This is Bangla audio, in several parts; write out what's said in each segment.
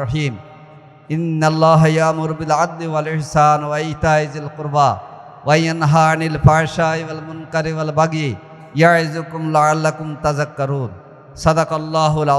রহিম। ওয়া সাদাকাল্লাহুল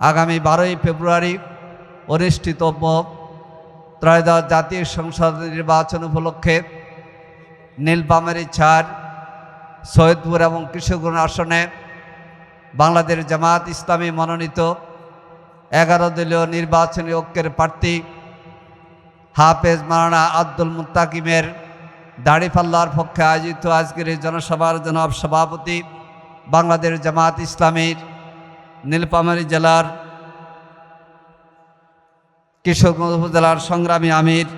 আগামী বারোই ফেব্রুয়ারি অনুষ্ঠিতব্য ত্রয়োদশ জাতীয় সংসদ নির্বাচন উপলক্ষে নীলপামারি ছাড়, সৈয়দপুর এবং কৃষকগণ আসনে বাংলাদেশ জামাত ইসলামী মনোনীত এগারো দলীয় নির্বাচনী ঐক্যের প্রার্থী হাফেজ মারানা আব্দুল মুত্তাকিমের দাড়িপাল্লার পক্ষে আয়োজিত আজকের এই জনসভার জনাব সভাপতি বাংলাদেশ জামাত ইসলামীর নীলপামারী জেলার কিশোরগঞ্জ উপজেলার সংগ্রামী আমির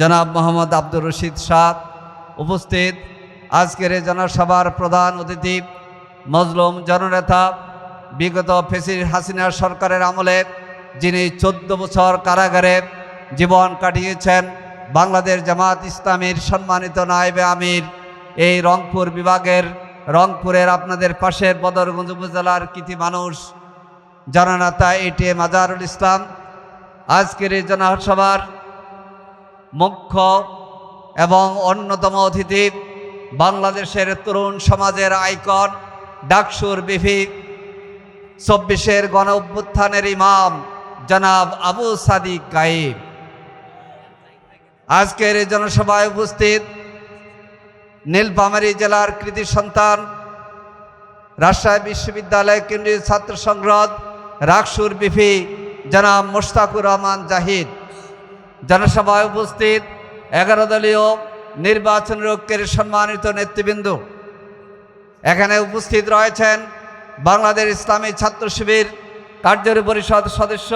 জনাব মোহাম্মদ আব্দুর রশিদ শাহ উপস্থিত। আজকের এই জনসভার প্রধান অতিথি মজলুম জননেতা বিগত ফেসির হাসিনা সরকারের আমলে যিনি চোদ্দ বছর কারাগারে জীবন কাটিয়েছেন, বাংলাদেশ জামাত ইসলামীর সম্মানিত নায়েবে আমির। এই রংপুর বিভাগের, রংপুরের আপনাদের পাশের বদরগঞ্জ উপজেলার কৃতি মানুষ, জননেতা এটিএম আজারুল ইসলাম। আজকের এই জনসভার মুখ্য এবং অন্যতম অতিথি বাংলাদেশের তরুণ সমাজের আইকন ডাকসুর বিভি চব্বিশের গণ অভ্যুত্থানের ইমাম জনাব আবু সাদিক গাইব আজকের এই জনসভায় উপস্থিত নীলপামারী জেলার কৃতি সন্তান, রাজশাহী বিশ্ববিদ্যালয় কেন্দ্রীয় ছাত্র সংসদ, রাকসুর বিফি জনাব মোশতাকুর রহমান জাহিদ। জনসভায় উপস্থিত এগারো দলীয় নির্বাচন ঐক্যের সম্মানিত নেতৃবৃন্দ। এখানে উপস্থিত রয়েছেন বাংলাদেশ ইসলামী ছাত্র শিবির কার্যকরী পরিষদ সদস্য,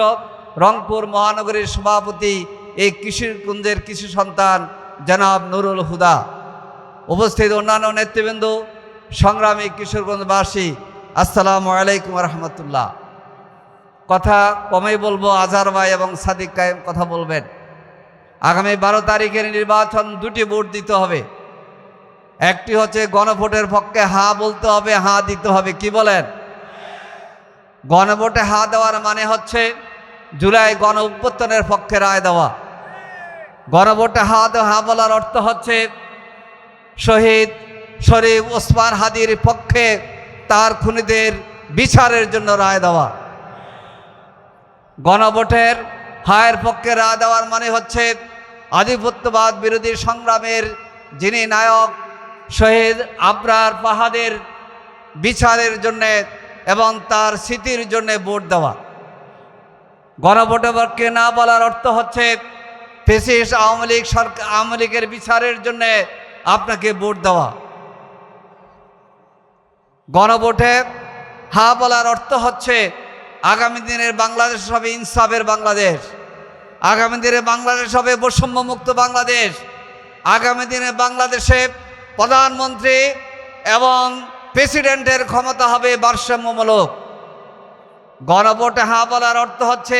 রংপুর মহানগরীর সভাপতি এই কৃষিকুঞ্জের কৃষি সন্তান জনাব নুরুল হুদা। উপস্থিত অন্যান্য নেতৃবৃন্দ, সংগ্রামী কিশোরগঞ্জবাসী, আসসালামু আলাইকুম রহমতুল্লাহ কথা কমেই বলব, আজহার ভাই এবং সাদিক কায়েম কথা বলবেন। আগামী বারো তারিখের নির্বাচন দুটি ভোট দিতে হবে। একটি হচ্ছে গণভোটের পক্ষে হা বলতে হবে, হা দিতে হবে, কি বলেন? গণভোটে হা দেওয়ার মানে হচ্ছে জুলাই গণ অভ্যুত্থানের পক্ষে রায় দেওয়া। গণভোটে হা হা বলার অর্থ হচ্ছে শহীদ শরীফ ওসমান হাদির পক্ষে তার খুনিদের বিচারের জন্য রায় দেওয়া। গণভোটের হায়ের পক্ষে রায় দেওয়ার মানে হচ্ছে আধিপত্যবাদ বিরোধী সংগ্রামের যিনি নায়ক শহীদ আবরার পাহাদের বিচারের জন্যে এবং তার স্মৃতির জন্যে ভোট দেওয়া। গণভোটের পক্ষে না বলার অর্থ হচ্ছে ফেসিস আওয়ামী লীগ সরকার আওয়ামী লীগের বিচারের জন্যে আপনাকে ভোট দেওয়া। গণভোটে হা বলার অর্থ হচ্ছে আগামী দিনের বাংলাদেশ হবে ইনসাফের বাংলাদেশ। আগামী দিনে বাংলাদেশ হবে বৈষম্যমুক্ত বাংলাদেশ। আগামী দিনে বাংলাদেশে প্রধানমন্ত্রী এবং প্রেসিডেন্টের ক্ষমতা হবে ভারসাম্যমূলক। গণভোটে হা বলার অর্থ হচ্ছে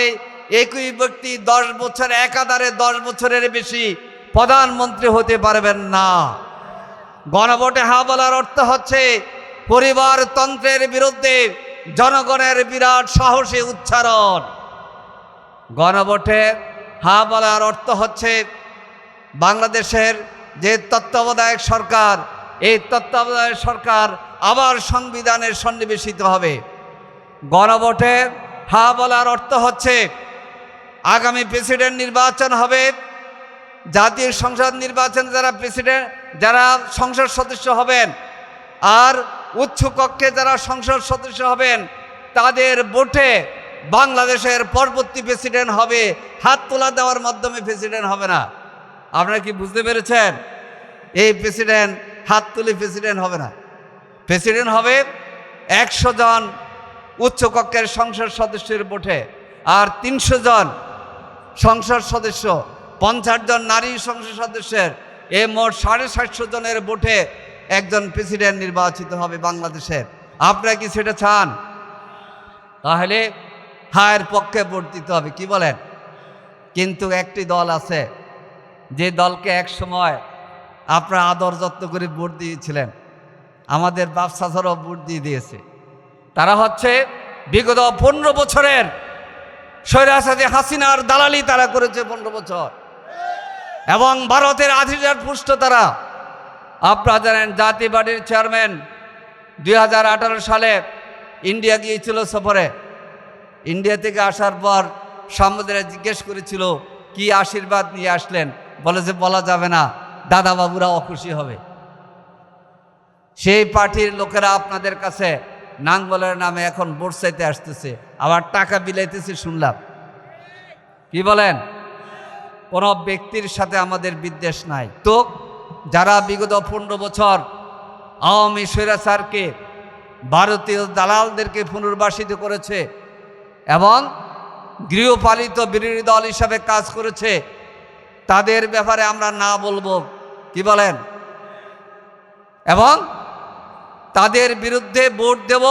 একই ব্যক্তি দশ বছর, একাধারে দশ বছরের বেশি প্রধানমন্ত্রী হতে পারবেন না। গণভোটে হা বলার অর্থ হচ্ছে পরিবারতন্ত্রের বিরুদ্ধে জনগণের বিরাট সাহসী উচ্চারণ। গণভোটে হা বলার অর্থ হচ্ছে বাংলাদেশের যে তত্ত্বাবধায়ক সরকার, এই তত্ত্বাবধায়ক সরকার আবার সংবিধানের সন্নিবেশিত হবে। গণভোটে হা বলার অর্থ হচ্ছে, আগামী প্রেসিডেন্ট নির্বাচন হবে, জাতীয় সংসদ নির্বাচন যারা প্রেসিডেন্ট, যারা সংসদ সদস্য হবেন, আর উচ্চ কক্ষে যারা সংসদ সদস্য হবেন, তাদের ভোটে বাংলাদেশের পরবর্তী প্রেসিডেন্ট হবে, হাত তোলা দেওয়ার মাধ্যমে প্রেসিডেন্ট হবে না। আপনারা কি বুঝতে পেরেছেন? এই প্রেসিডেন্ট হাত তুলে প্রেসিডেন্ট হবে না। প্রেসিডেন্ট হবে একশো জন উচ্চকক্ষের সংসদ সদস্যের ভোটে আর তিনশো জন সংসদ সদস্য। পঞ্চাশ জন নারী সংসদ সদস্যের এ মোট সাড়ে সাতশো জনের ভোটে একজন প্রেসিডেন্ট নির্বাচিত হবে বাংলাদেশের আপনারা কি সেটা চান? তাহলে হায়ের পক্ষে ভোট দিতে হবে, কি বলেন? কিন্তু একটি দল আছে যে দলকে এক সময় আপনারা আদর যত্ন করে ভোট দিয়েছিলেন, আমাদের বাপসাছারও ভোট দিয়ে দিয়েছে। তারা হচ্ছে বিগত পনেরো বছরের স্বৈরাচারী হাসিনার দালালি তারা করেছে পনেরো বছর। এবং ভারতের আধিজার পুষ্ট তারা। আপনারা জানেন জাতীয় পার্টির চেয়ারম্যান দুই হাজার আঠারো সালে ইন্ডিয়া গিয়েছিল সফরে। ইন্ডিয়া থেকে আসার পর সামুদ্রে জিজ্ঞেস করেছিল, কি আশীর্বাদ নিয়ে আসলেন? বলে যে বলা যাবে না দাদা বাবুরা অখুশি হবে। সেই পার্টির লোকেরা আপনাদের কাছে নাঙ্গলের নামে এখন ভোট চাইতে আসতেছে, আবার টাকা বিলাইতেছে শুনলাম। কি বলেন? কোনো ব্যক্তির সাথে আমাদের বিদ্বেষ নাই। তো যারা বিগত পনেরো বছর আওয়ামী স্বৈরাচারকে ভারতীয় দালালদেরকে পুনর্বাসিত করেছে এবং গৃহপালিত বিরোধী দল হিসাবে কাজ করেছে তাদের ব্যাপারে আমরা না বলব। কি বলেন? এবং তাদের বিরুদ্ধে ভোট দেব।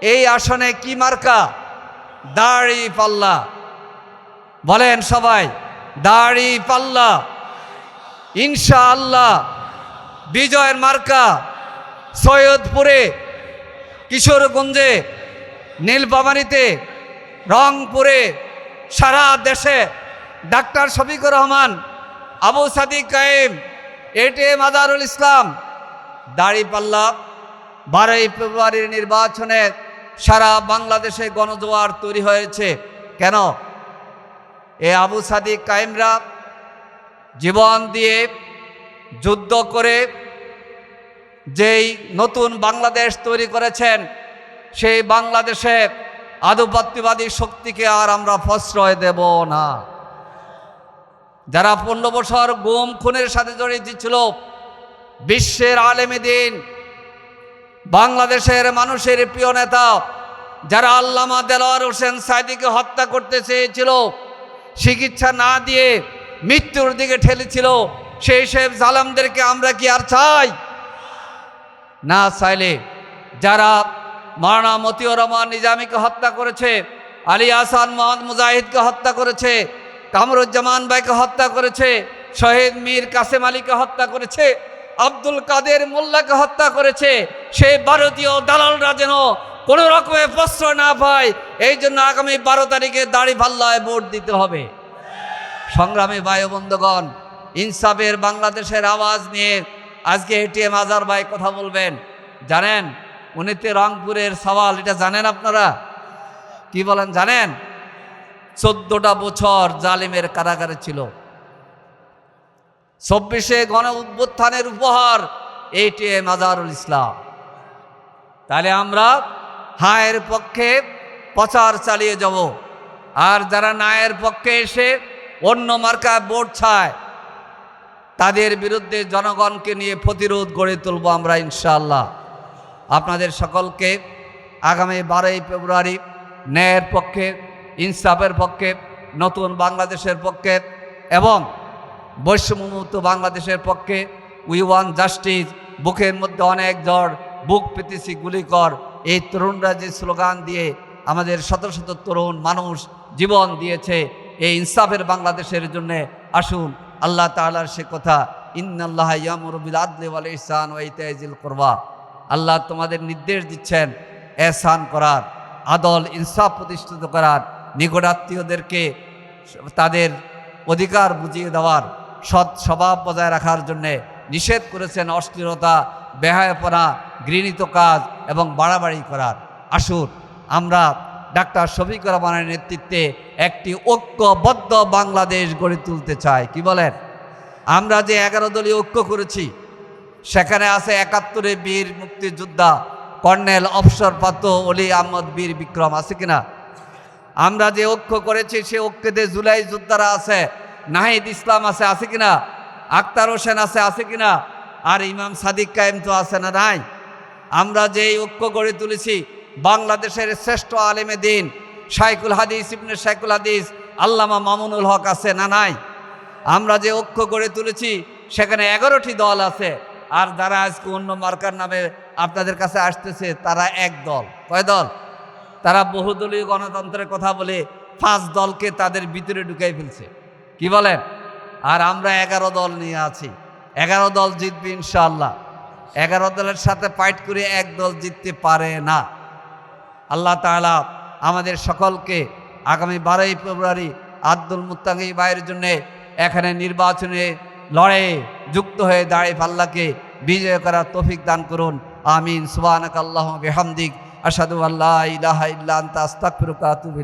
এই আসনে কি মার্কা? দাড়ি পাল্লা। বলেন সবাই, দাড়ি পাল্লা। ইনশা আল্লাহ বিজয়ের মার্কা সৈয়দপুরে, কিশোরগঞ্জে নীলবামারিতে রংপুরে, সারা দেশে ডাক্তার শফিকুর রহমান, আবু সাদিক কায়েম এটিএম আজারুল ইসলাম, দাড়িপাল্লা, বারোই ফেব্রুয়ারির নির্বাচনে সারা বাংলাদেশে গণজোয়ার তৈরি হয়েছে। কেন? এ আবু সাদিক কায়েমরা জীবন দিয়ে যুদ্ধ করে যেই নতুন বাংলাদেশ তৈরি করেছেন, সেই বাংলাদেশে আধিপত্যবাদী শক্তিকে আর আমরা প্রশ্রয় দেব না। যারা পনেরো বছর গুম খুনের সাথে জড়িত ছিল, বিশ্বের আলেমী দিন, বাংলাদেশের মানুষের প্রিয় নেতা, যারা আল্লামা দেলোয়ার হোসেন সাইদিকে হত্যা করতে চেয়েছিল, চিকিৎসা না দিয়ে মৃত্যুর দিকে ঠেলেছিল, সেই সব জালামদেরকে আমরা কি আর চাই? না চাইলে যারা মারানা মতিউর রহমান নিজামীকে হত্যা করেছে, আলী আসান মোহাম্মদ মুজাহিদকে হত্যা করেছে কামরুজ্জামান ভাইকে হত্যা করেছে, শহীদ মীর কাসেম আলীকে হত্যা করেছে, আব্দুল কাদের মোল্লাকে হত্যা করেছে সেই ভারতীয় দালালরা যেন কোনো রকমের প্রশ্রয় না পায়, এই জন্য আগামী বারো তারিখে দাড়ি পাল্লায় ভোট দিতে হবে। সংগ্রামী বায়ু বন্ধুগণ, ইনসাফের বাংলাদেশের আওয়াজ নিয়ে আজকে এটিএম আজার ভাই কথা বলবেন। জানেন, উনিতে রংপুরের সওয়াল, এটা জানেন আপনারা? কি বলেন, জানেন? চোদ্দটা বছর জালিমের কারাগারে ছিল। চব্বিশে গণ উত্থানের উপহার এটিএম আজারুল ইসলাম। তাহলে আমরা হায়ের পক্ষে প্রচার চালিয়ে যাব। আর যারা নায়ের পক্ষে এসে অন্য মার্কায় ভোট ছায় তাদের বিরুদ্ধে জনগণকে নিয়ে প্রতিরোধ গড়ে তুলব আমরা ইনশাআল্লাহ। আপনাদের সকলকে আগামী বারোই ফেব্রুয়ারি ন্যায়ের পক্ষে ইনসাফের পক্ষে, নতুন বাংলাদেশের পক্ষে এবং বৈষম্যমুক্ত বাংলাদেশের পক্ষে উই ওয়ান জাস্টিস বুকের মধ্যে অনেক জ্বর, বুক পেতেছি গুলি কর, এই তরুণরা যে স্লোগান দিয়ে আমাদের শত শত তরুণ মানুষ জীবন দিয়েছে, এই ইনসাফের বাংলাদেশের জন্যে আসুন, আল্লাহ তাআলার সে কথা ওয়া ইতাইজিল কুরবা। আল্লাহ তোমাদের নির্দেশ দিচ্ছেন, এহসান করার, আদল ইনসাফ প্রতিষ্ঠিত করার নিকটাত্মীয়দেরকে তাদের অধিকার বুঝিয়ে দেওয়ার সৎ স্বভাব বজায় রাখার জন্যে নিষেধ করেছেন অস্থিরতা, বেহায়পনা গৃহীত কাজ এবং বাড়াবাড়ি করার। আসুন, আমরা ডাক্তার শফিকুর রহমানের নেতৃত্বে একটি ঐক্যবদ্ধ বাংলাদেশ গড়ে তুলতে চাই। কি বলেন? আমরা যে এগারো দলীয় ঐক্য করেছি, সেখানে আছে একাত্তরে বীর মুক্তিযোদ্ধা কর্নেল অবসরপ্রাপ্ত অলি আহমদ বীর বিক্রম। আছে কিনা? আমরা যে ঐক্য করেছি, সে ঐক্যতে জুলাই যোদ্ধারা আছে, নাহিদ ইসলাম আছে আছে কিনা? আক্তার হোসেন আছে আছে কিনা? আর ইমাম সাদিক কায়েম তো আছে না নাই? আমরা যে ঐক্য গড়ে তুলেছি, বাংলাদেশের শ্রেষ্ঠ আলেমে দিন শাইকুল হাদিস, ইবনে শাইকুল হাদিস, আল্লামা মামুনুল হক আছে না নাই? আমরা যে ঐক্য গড়ে তুলেছি, সেখানে এগারোটি দল আছে, আর যারা আজকে অন্য মার্কার নামে আপনাদের কাছে আসতেছে, তারা এক দল। কয় দল? তারা বহুদলীয় গণতন্ত্রের কথা বলে পাঁচ দলকে তাদের ভিতরে ঢুকাই ফেলছে। কি বলেন? আর আমরা এগারো দল নিয়ে আছি। এগারো দল জিতবে ইনশাল্লাহ এগারো দলের সাথে ফাইট করে এক দল জিততে পারে না। আল্লাহ তাআলা আমাদের সকলকে আগামী বারোই ফেব্রুয়ারি আব্দুল মুত্তাকি ভাইয়ের জন্যে এখানে নির্বাচনে লড়াইয়ে যুক্ত হয়ে দাঁড়িয়ে পাল্লাকে বিজয় করার তৌফিক দান করুন। আমিন। সুবানাক আল্লাহ বেহামদিক। আসাদু আল্লাহ ইলাহা ইল্লা আন্তা আস্তাগফিরুকা ওয়া আতুবু